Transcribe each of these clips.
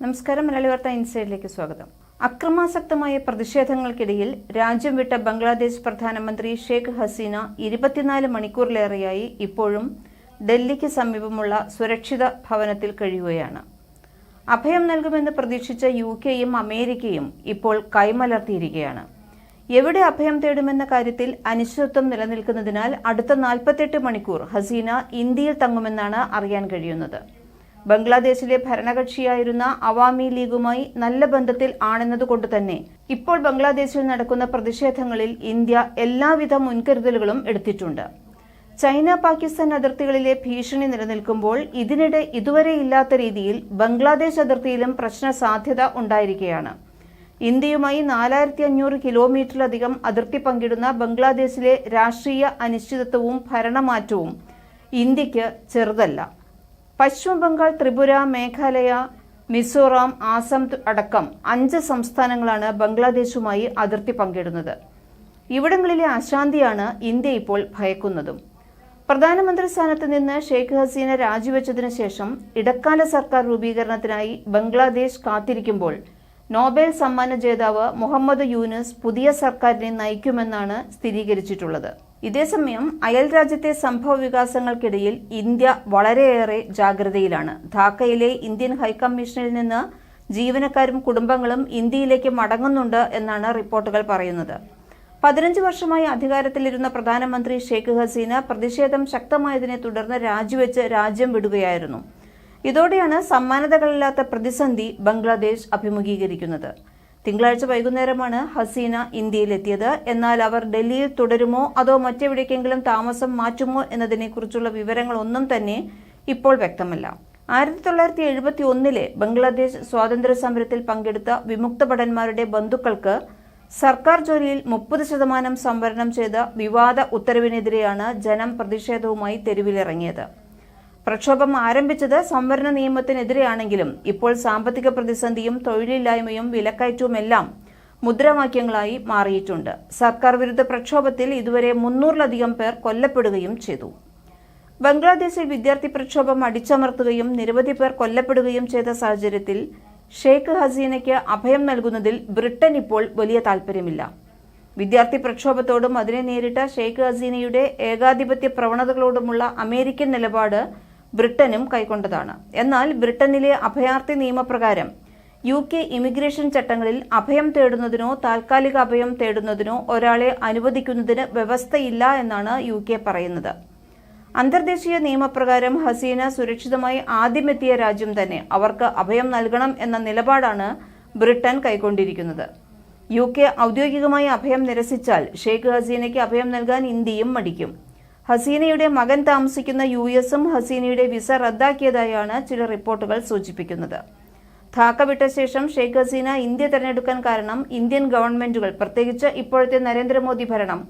നമസ്കാരം മലയാളി വാർത്ത ഇൻസൈഡിലേക്ക് സ്വാഗതം. അക്രമാസക്തമായ പ്രതിഷേധങ്ങൾക്കിടയിൽ രാജ്യം വിട്ട ബംഗ്ലാദേശ് പ്രധാനമന്ത്രി ഷെയ്ഖ് ഹസീന ഇരുപത്തിനാല് മണിക്കൂറിലേറെയായി ഇപ്പോഴും ഡൽഹിക്ക് സമീപമുള്ള സുരക്ഷിത ഭവനത്തിൽ കഴിയുകയാണ്. അഭയം നൽകുമെന്ന് പ്രതീക്ഷിച്ച യു കെയും അമേരിക്കയും ഇപ്പോൾ കൈമലർത്തിയിരിക്കുകയാണ്. എവിടെ അഭയം തേടുമെന്ന കാര്യത്തിൽ അനിശ്ചിതത്വം നിലനിൽക്കുന്നതിനാൽ അടുത്ത നാൽപ്പത്തെട്ട് മണിക്കൂർ ഹസീന ഇന്ത്യയിൽ തങ്ങുമെന്നാണ് അറിയാൻ കഴിയുന്നത്. ബംഗ്ലാദേശിലെ ഭരണകക്ഷിയായിരുന്ന അവാമി ലീഗുമായി നല്ല ബന്ധത്തിൽ ആണെന്നതുകൊണ്ട് തന്നെ ഇപ്പോൾ ബംഗ്ലാദേശിൽ നടക്കുന്ന പ്രതിഷേധങ്ങളിൽ ഇന്ത്യ എല്ലാവിധ മുൻകരുതലുകളും എടുത്തിട്ടുണ്ട്. ചൈന പാകിസ്ഥാൻ അതിർത്തികളിലെ ഭീഷണി നിലനിൽക്കുമ്പോൾ ഇതിനിടെ ഇതുവരെ ഇല്ലാത്ത രീതിയിൽ ബംഗ്ലാദേശ് അതിർത്തിയിലും പ്രശ്ന സാധ്യത ഉണ്ടായിരിക്കുകയാണ്. ഇന്ത്യയുമായി നാലായിരത്തി അഞ്ഞൂറ് കിലോമീറ്ററിലധികം അതിർത്തി പങ്കിടുന്ന ബംഗ്ലാദേശിലെ രാഷ്ട്രീയ അനിശ്ചിതത്വവും ഭരണമാറ്റവും ഇന്ത്യയ്ക്ക് ചെറുതല്ല. പശ്ചിമ ബംഗാൾ ത്രിപുര മേഘാലയ മിസോറാം ആസം അടക്കം അഞ്ച് സംസ്ഥാനങ്ങളാണ് ബംഗ്ലാദേശുമായി അതിർത്തി പങ്കിടുന്നത്. ഇവിടങ്ങളിലെ അശാന്തിയാണ് ഇന്ത്യ ഇപ്പോൾ ഭയക്കുന്നതും. പ്രധാനമന്ത്രി സ്ഥാനത്ത് നിന്ന് ഷെയ്ഖ് ഹസീന രാജിവെച്ചതിനു ശേഷം ഇടക്കാല സർക്കാർ രൂപീകരണത്തിനായി ബംഗ്ലാദേശ് കാത്തിരിക്കുമ്പോൾ നോബൽ സമ്മാന ജേതാവ് മുഹമ്മദ് യൂനസ് പുതിയ സർക്കാരിനെ നയിക്കുമെന്നാണ് സ്ഥിരീകരിച്ചിട്ടുള്ളത്. ഇതേസമയം അയൽ രാജ്യത്തെ സംഭവ വികാസങ്ങൾക്കിടയിൽ ഇന്ത്യ വളരെയേറെ ജാഗ്രതയിലാണ്. ധാക്കയിലെ ഇന്ത്യൻ ഹൈക്കമ്മീഷനിൽ നിന്ന് ജീവനക്കാരും കുടുംബങ്ങളും ഇന്ത്യയിലേക്ക് മടങ്ങുന്നുണ്ട് എന്നാണ് റിപ്പോർട്ടുകൾ പറയുന്നത്. പതിനഞ്ച് വർഷമായി അധികാരത്തിലിരുന്ന പ്രധാനമന്ത്രി ഷെയ്ഖ് ഹസീന പ്രതിഷേധം ശക്തമായതിനെ തുടർന്ന് രാജിവെച്ച് രാജ്യം വിടുകയായിരുന്നു. ഇതോടെയാണ് സമ്മാനതകളില്ലാത്ത പ്രതിസന്ധി ബംഗ്ലാദേശ് അഭിമുഖീകരിക്കുന്നത്. തിങ്കളാഴ്ച വൈകുന്നേരമാണ് ഹസീന ഇന്ത്യയിലെത്തിയത്. എന്നാൽ അവർ ഡൽഹിയിൽ തുടരുമോ അതോ മറ്റെവിടേക്കെങ്കിലും താമസം മാറ്റുമോ എന്നതിനെക്കുറിച്ചുള്ള വിവരങ്ങളൊന്നും തന്നെ ഇപ്പോൾ വ്യക്തമല്ല. ആയിരത്തി തൊള്ളായിരത്തി എഴുപത്തി ഒന്നിലെ ബംഗ്ലാദേശ് സ്വാതന്ത്ര്യ സമരത്തിൽ പങ്കെടുത്ത വിമുക്ത ഭടന്മാരുടെ ബന്ധുക്കൾക്ക് സർക്കാർ ജോലിയിൽ മുപ്പത് ശതമാനം സംവരണം ചെയ്ത വിവാദ ഉത്തരവിനെതിരെയാണ് ജനം പ്രതിഷേധവുമായി തെരുവിലിറങ്ങിയത്. പ്രക്ഷോഭം ആരംഭിച്ചത് സംവരണ നിയമത്തിനെതിരെയാണെങ്കിലും ഇപ്പോൾ സാമ്പത്തിക പ്രതിസന്ധിയും തൊഴിലില്ലായ്മയും വിലക്കയറ്റവുമെല്ലാം മുദ്രാവാക്യങ്ങളായി മാറിയിട്ടുണ്ട്. സർക്കാർ വിരുദ്ധ പ്രക്ഷോഭത്തിൽ ഇതുവരെ മുന്നൂറിലധികം പേർ കൊല്ലപ്പെടുകയും ചെയ്തു. ബംഗ്ലാദേശിൽ വിദ്യാർത്ഥി പ്രക്ഷോഭം അടിച്ചമർത്തുകയും നിരവധി പേർ കൊല്ലപ്പെടുകയും ചെയ്ത സാഹചര്യത്തിൽ ഷെയ്ഖ് ഹസീനയ്ക്ക് അഭയം നൽകുന്നതിൽ ബ്രിട്ടൻ ഇപ്പോൾ വലിയ താൽപ്പര്യമില്ല. വിദ്യാർത്ഥി പ്രക്ഷോഭത്തോടും അതിനെ നേരിട്ട ഷെയ്ഖ് ഹസീനയുടെ ഏകാധിപത്യ പ്രവണതകളോടുമുള്ള അമേരിക്കൻ നിലപാട് ബ്രിട്ടനും കൈക്കൊണ്ടതാണ്. എന്നാൽ ബ്രിട്ടനിലെ അഭയാർത്ഥി നിയമപ്രകാരം യു കെ ഇമിഗ്രേഷൻ ചട്ടങ്ങളിൽ അഭയം തേടുന്നതിനോ താൽക്കാലിക അഭയം തേടുന്നതിനോ ഒരാളെ അനുവദിക്കുന്നതിന് വ്യവസ്ഥയില്ല എന്നാണ് യു കെ പറയുന്നത്. അന്തർദേശീയ നിയമപ്രകാരം ഹസീന സുരക്ഷിതമായി ആദ്യമെത്തിയ രാജ്യം തന്നെ അവർക്ക് അഭയം നൽകണം എന്ന നിലപാടാണ് ബ്രിട്ടൻ കൈക്കൊണ്ടിരിക്കുന്നത്. യു കെ ഔദ്യോഗികമായി അഭയം നിരസിച്ചാൽ ഷെയ്ഖ് ഹസീനയ്ക്ക് അഭയം നൽകാൻ ഇന്ത്യയും മടിക്കും. ഹസീനയുടെ മകൻ താമസിക്കുന്ന യു എസും ഹസീനയുടെ വിസ റദ്ദാക്കിയതായാണ് ചില റിപ്പോർട്ടുകൾ സൂചിപ്പിക്കുന്നത്. ധാക്ക വിട്ട ശേഷം ഷെയ്ഖ് ഹസീന ഇന്ത്യ തെരഞ്ഞെടുക്കാൻ കാരണം ഇന്ത്യൻ ഗവൺമെന്റുകൾ പ്രത്യേകിച്ച് ഇപ്പോഴത്തെ നരേന്ദ്രമോദി ഭരണം.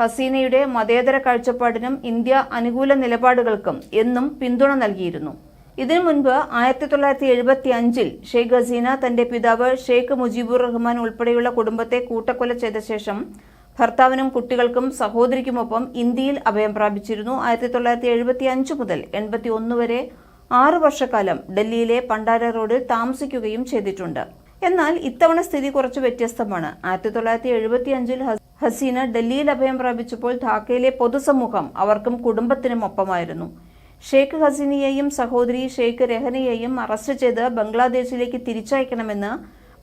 ഹസീനയുടെ മതേതര കാഴ്ചപ്പാടിനും ഇന്ത്യ അനുകൂല നിലപാടുകൾക്കും എന്നും പിന്തുണ നൽകിയിരുന്നു. ഇതിനു മുൻപ് ആയിരത്തി തൊള്ളായിരത്തി എഴുപത്തി അഞ്ചിൽ ഷെയ്ഖ് ഹസീന തന്റെ പിതാവ് ഷെയ്ഖ് മുജീബുർ റഹ്മാൻ ഉൾപ്പെടെയുള്ള കുടുംബത്തെ കൂട്ടക്കൊല ചെയ്ത ശേഷം ഭർത്താവിനും കുട്ടികൾക്കും സഹോദരിക്കുമൊപ്പം ഇന്ത്യയിൽ അഭയം പ്രാപിച്ചിരുന്നു. ആയിരത്തി തൊള്ളായിരത്തി എഴുപത്തി അഞ്ച് മുതൽ എൺപത്തി ഒന്ന് വരെ ആറ് വർഷക്കാലം ഡൽഹിയിലെ പണ്ടാര റോഡിൽ താമസിക്കുകയും ചെയ്തിട്ടുണ്ട്. എന്നാൽ ഇത്തവണ സ്ഥിതി കുറച്ച് വ്യത്യസ്തമാണ്. ആയിരത്തി തൊള്ളായിരത്തി എഴുപത്തി അഞ്ചിൽ ഹസീന ഡൽഹിയിൽ അഭയം പ്രാപിച്ചപ്പോൾ ധാക്കയിലെ പൊതുസമൂഹം അവർക്കും കുടുംബത്തിനും ഒപ്പമായിരുന്നു. ഷെയ്ഖ് ഹസീനയെയും സഹോദരി ഷെയ്ഖ് രഹനയെയും അറസ്റ്റ് ചെയ്ത് ബംഗ്ലാദേശിലേക്ക് തിരിച്ചയക്കണമെന്ന്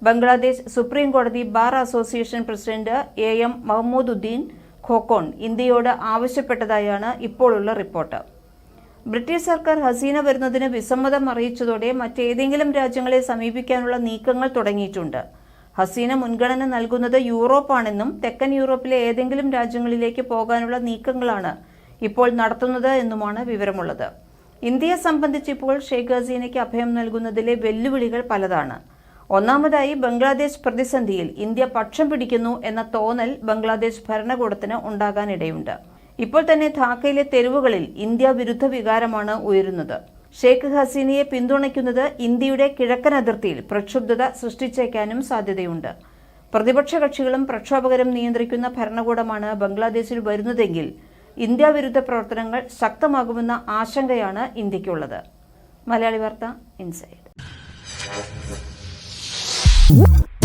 ബംഗ്ലാദേശ് സുപ്രീം കോടതി bar association president A M Mahmududdin Khokon ഇന്ത്യയോട് ആവശ്യപ്പെട്ടതായാണ് ഇപ്പോഴുള്ള റിപ്പോർട്ട്. ബ്രിട്ടീഷ് സർക്കാർ ഹസീന വരുന്നതിന് വിസമ്മതം അറിയിച്ചതോടെ മറ്റേതെങ്കിലും രാജ്യങ്ങളെ സമീപിക്കാനുള്ള നീക്കങ്ങൾ തുടങ്ങിയിട്ടുണ്ട്. ഹസീന മുൻഗണന നൽകുന്നത് യൂറോപ്പാണെന്നും തെക്കൻ യൂറോപ്പിലെ ഏതെങ്കിലും രാജ്യങ്ങളിലേക്ക് പോകാനുള്ള നീക്കങ്ങളാണ് ഇപ്പോൾ നടത്തുന്നത് എന്നുമാണ് വിവരമുള്ളത്. ഇന്ത്യയെ സംബന്ധിച്ച് ഇപ്പോൾ ഷെയ്ഖ് ഹസീനയ്ക്ക് അഭയം നൽകുന്നതിലെ വെല്ലുവിളികൾ പലതാണ്. ഒന്നാമതായി ബംഗ്ലാദേശ് പ്രതിസന്ധിയിൽ ഇന്ത്യ പക്ഷം പിടിക്കുന്നു എന്ന തോന്നൽ ബംഗ്ലാദേശ് ഭരണകൂടത്തിന് ഉണ്ടാകാനിടയുണ്ട്. ഇപ്പോൾ തന്നെ ധാക്കയിലെ തെരുവുകളിൽ ഇന്ത്യ വിരുദ്ധ വികാരമാണ് ഉയരുന്നത്. ഷെയ്ഖ് ഹസീനയെ പിന്തുണയ്ക്കുന്നത് ഇന്ത്യയുടെ കിഴക്കൻ അതിർത്തിയിൽ പ്രക്ഷുബ്ധത സൃഷ്ടിച്ചേക്കാനും സാധ്യതയുണ്ട്. പ്രതിപക്ഷ കക്ഷികളും പ്രക്ഷോഭകരും നിയന്ത്രിക്കുന്ന ഭരണകൂടമാണ് ബംഗ്ലാദേശിൽ വരുന്നതെങ്കിൽ ഇന്ത്യ വിരുദ്ധ പ്രവർത്തനങ്ങൾ ശക്തമാകുമെന്ന ആശങ്കയാണ് ഇന്ത്യക്കുള്ളത് മലയാളി വാർത്ത ഇൻസൈഡ്. What?